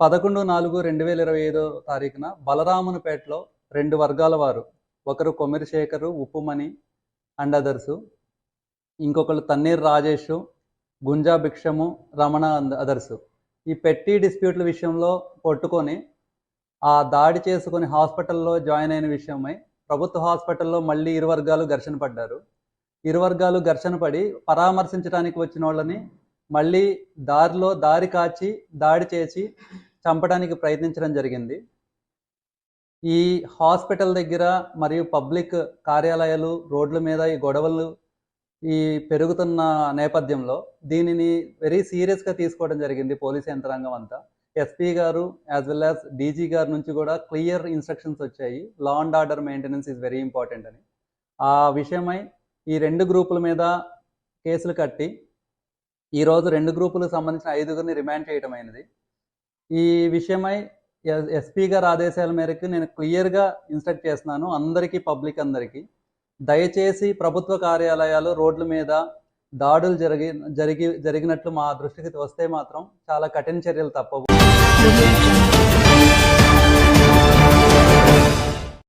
పదకొండు నాలుగు రెండు వేల ఇరవై ఐదో తారీఖున బలరామునిపేటలో రెండు వర్గాల వారు. ఒకరు కొమ్మిరిశేఖరు ఉప్పుమణి అండ్ అదర్సు ఇంకొకరు తన్నీర్ రాజేష్ గుంజా భిక్షము రమణ అదర్సు. ఈ పెట్టి డిస్ప్యూట్ల విషయంలో కొట్టుకొని ఆ దాడి చేసుకుని హాస్పిటల్లో జాయిన్ అయిన విషయమై ప్రభుత్వ హాస్పిటల్లో మళ్ళీ ఇరు వర్గాలు ఘర్షణ పడ్డారు. ఇరు వర్గాలు ఘర్షణ పడి పరామర్శించడానికి వచ్చిన వాళ్ళని మళ్ళీ దారిలో దారి కాచి దాడి చేసి చంపడానికి ప్రయత్నించడం జరిగింది. ఈ హాస్పిటల్ దగ్గర మరియు పబ్లిక్ కార్యాలయాలు రోడ్ల మీద ఈ గొడవలు ఈ పెరుగుతున్న నేపథ్యంలో దీనిని వెరీ సీరియస్గా తీసుకోవడం జరిగింది పోలీస్ యంత్రాంగం అంతా. ఎస్పీ గారు యాజ్ వెల్ యాజ్ డీజీ గారి నుంచి కూడా క్లియర్ ఇన్స్ట్రక్షన్స్ వచ్చాయి. Law and order maintenance is very important అని. ఆ విషయమై ఈ రెండు గ్రూపుల మీద కేసులు కట్టి ఈరోజు రెండు గ్రూపులకు సంబంధించిన ఐదుగురిని రిమాండ్ చేయడం అయినది ఈ విషయమై ఎస్పీ గారి ఆదేశాల మేరకు నేను క్లియర్గా ఇన్స్ట్రక్ట్ చేస్తున్నాను అందరికీ పబ్లిక్ అందరికీ. దయచేసి ప్రభుత్వ కార్యాలయాలు రోడ్ల మీద దాడులు జరిగి జరిగి జరిగినట్లు మా దృష్టికి వస్తే మాత్రం చాలా కఠిన చర్యలు తప్పవు.